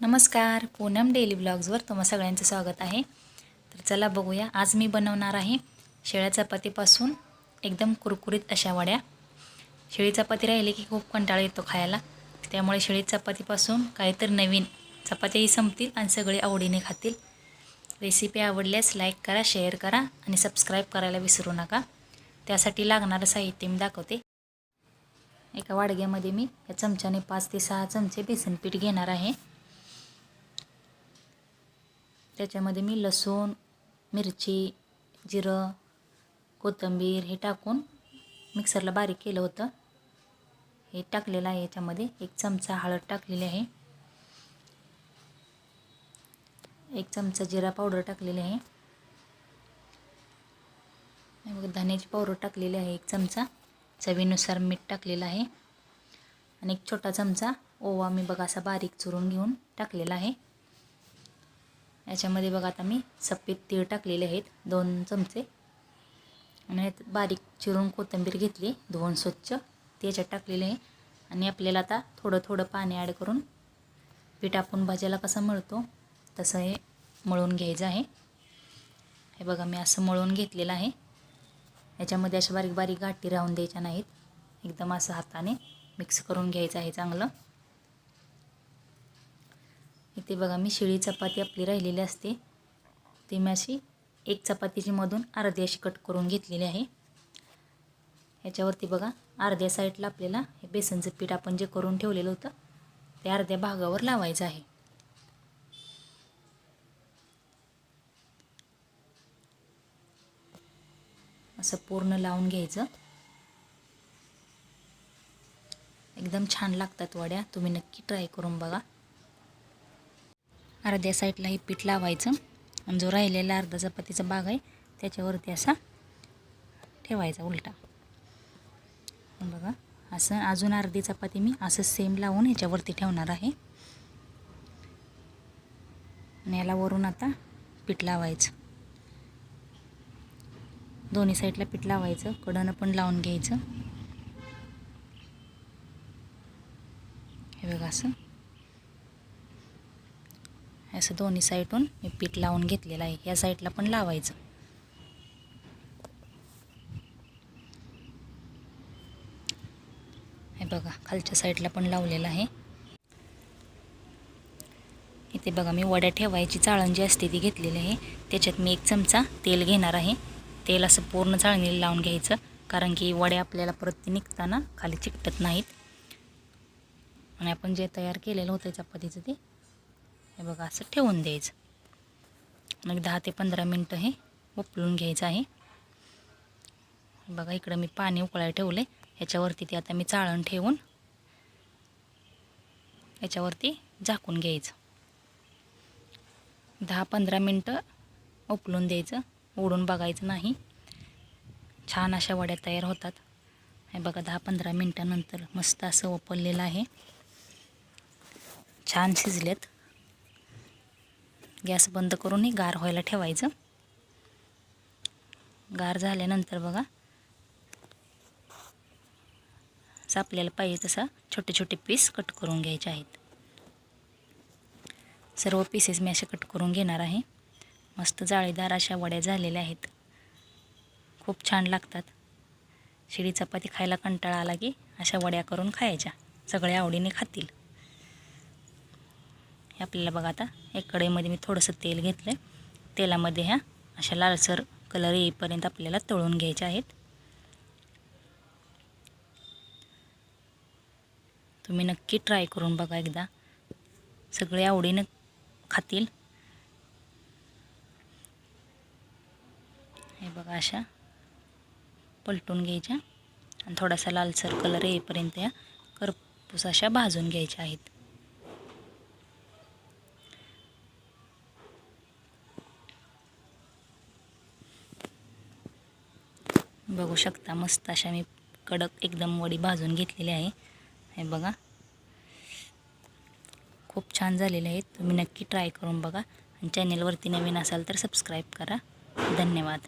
नमस्कार. पूनम डेली ब्लॉग्सवर तुम्हा सगळ्यांचं स्वागत आहे. तर चला बघूया आज मी बनवणार आहे शेळ्या चपातीपासून एकदम कुरकुरीत अशा वड्या. शेळी चपाती राहिली की खूप कंटाळा येतो खायला. त्यामुळे शेळी चपातीपासून काहीतरी नवीन चपात्याही संपतील आणि सगळे आवडीने खातील. रेसिपी आवडल्यास लाईक करा शेअर करा आणि सबस्क्राईब करायला विसरू नका. त्यासाठी लागणारं साहित्य मी दाखवते. एका वाडग्यामध्ये मी या चमच्याने पाच ते सहा चमचे बेसन पीठ घेणार आहे. त्याच्यामध्ये मी लसूण मिरची जिरं कोथिंबीर हे टाकून मिक्सरला बारीक केलं होतं. हे टाकलेलं आहे याच्यामध्ये. एक चमचा हळद टाकलेली आहे. एक चमचा जिरा पावडर टाकलेली आहे. मग धन्याची पावडर टाकलेली आहे एक चमचा. चवीनुसार मीठ टाकलेलं आहे. आणि एक छोटा चमचा ओवा मी बघा असा बारीक चुरून घेऊन टाकलेला आहे. याच्यामध्ये बघा आता मी सफेद तीळ टाकलेले आहेत दोन चमचे. आणि बारीक चिरून कोथिंबीर घेतली धुवून स्वच्छ. ते याच्यात टाकलेले आहे. आणि आपल्याला आता थोडं थोडं पाणी ॲड करून पीठ आपण भाज्याला कसं मळतो तसं हे मळून घ्यायचं आहे. हे बघा मी असं मळून घेतलेलं आहे. याच्यामध्ये अशा बारीक बारीक गाठी राहून द्यायच्या नाहीत. एकदम असं हाताने मिक्स करून घ्यायचं आहे चांगलं. इथे बघा मी शिळी चपाती आपली राहिलेली असते. ती मी अशी एक चपातीची मधून अर्धी अशी कट करून घेतलेली आहे. याच्यावरती बघा अर्ध्या साईडला आपल्याला हे बेसनचं पीठ आपण जे करून ठेवलेलं होतं ते अर्ध्या भागावर लावायचं आहे. असं पूर्ण लावून घ्यायचं. एकदम छान लागतात वड्या तुम्ही नक्की ट्राय करून बघा. अर्ध्या साईडला हे पीठ लावायचं. आणि जो राहिलेला अर्धा चपातीचा भाग आहे त्याच्यावरती असा ठेवायचा उलटा. बघा असं अजून अर्धी चपाती मी असं सेम लावून ह्याच्यावरती ठेवणार आहे. आणि याला वरून आता पीठ लावायचं. दोन्ही साईडला पीठ लावायचं कडनं पण लावून घ्यायचं. हे बघा असं. असं दोन्ही साईडून मी पीठ लावून घेतलेलं आहे. या साईडला पण लावायचं. हे बघा खालच्या साईडला पण लावलेलं आहे. इथे बघा मी वड्या ठेवायची चाळण जी असते ती घेतलेली आहे. त्याच्यात मी एक चमचा तेल घेणार आहे. तेल असं पूर्ण चाळणीला लावून घ्यायचं कारण की वड्या आपल्याला परत ते निघताना खाली चिकटत नाहीत. आणि आपण जे तयार केलेलं होतं चपातीचं ते हे बघा असं ठेवून द्यायचं. मग दहा ते पंधरा मिनटं हे उकळून घ्यायचं आहे. बघा इकडं मी पाणी उकळायला ठेवलं आहे ह्याच्यावरती ते आता मी चाळण ठेवून याच्यावरती झाकून घ्यायचं. दहा पंधरा मिनटं उकळून द्यायचं. उडून बघायचं नाही. छान अशा वड्या तयार होतात. हे बघा दहा पंधरा मिनटानंतर मस्त असं ओपललेलं आहे. छान शिजलेत. गॅस बंद करूनही गार व्हायला ठेवायचं. गार झाल्यानंतर बघा असं आपल्याला पाहिजे तसा छोटे छोटे पीस कट करून घ्यायचे आहेत. सर्व पीसेस मी असे कट करून घेणार आहे. मस्त जाळीदार अशा वड्या झालेल्या आहेत. खूप छान लागतात. शिडी चपाती खायला कंटाळा आला की अशा वड्या करून खायच्या. सगळ्या आवडीने खातील. हे आपल्याला बघा आता एक कढईमध्ये मी थोडंसं तेल घेतलं आहे तेलामध्ये ह्या अशा लालसर कलर येईपर्यंत आपल्याला तळून घ्यायच्या आहेत. तुम्ही नक्की ट्राय करून बघा एकदा. सगळे आवडीनं खातील. हे बघा अशा पलटून घ्यायच्या. आणि थोडासा लालसर कलर येईपर्यंत या करपूस अशा भाजून घ्यायच्या आहेत. बघू शकता मस्त अशा मी कडक एकदम वडी भाजून घेतलेली आहे. हे बघा. खूप छान झालेले आहेत. तुम्ही नक्की ट्राय करून बघा. आणि चॅनेलवरती नवीन असाल तर सबस्क्राईब करा. धन्यवाद.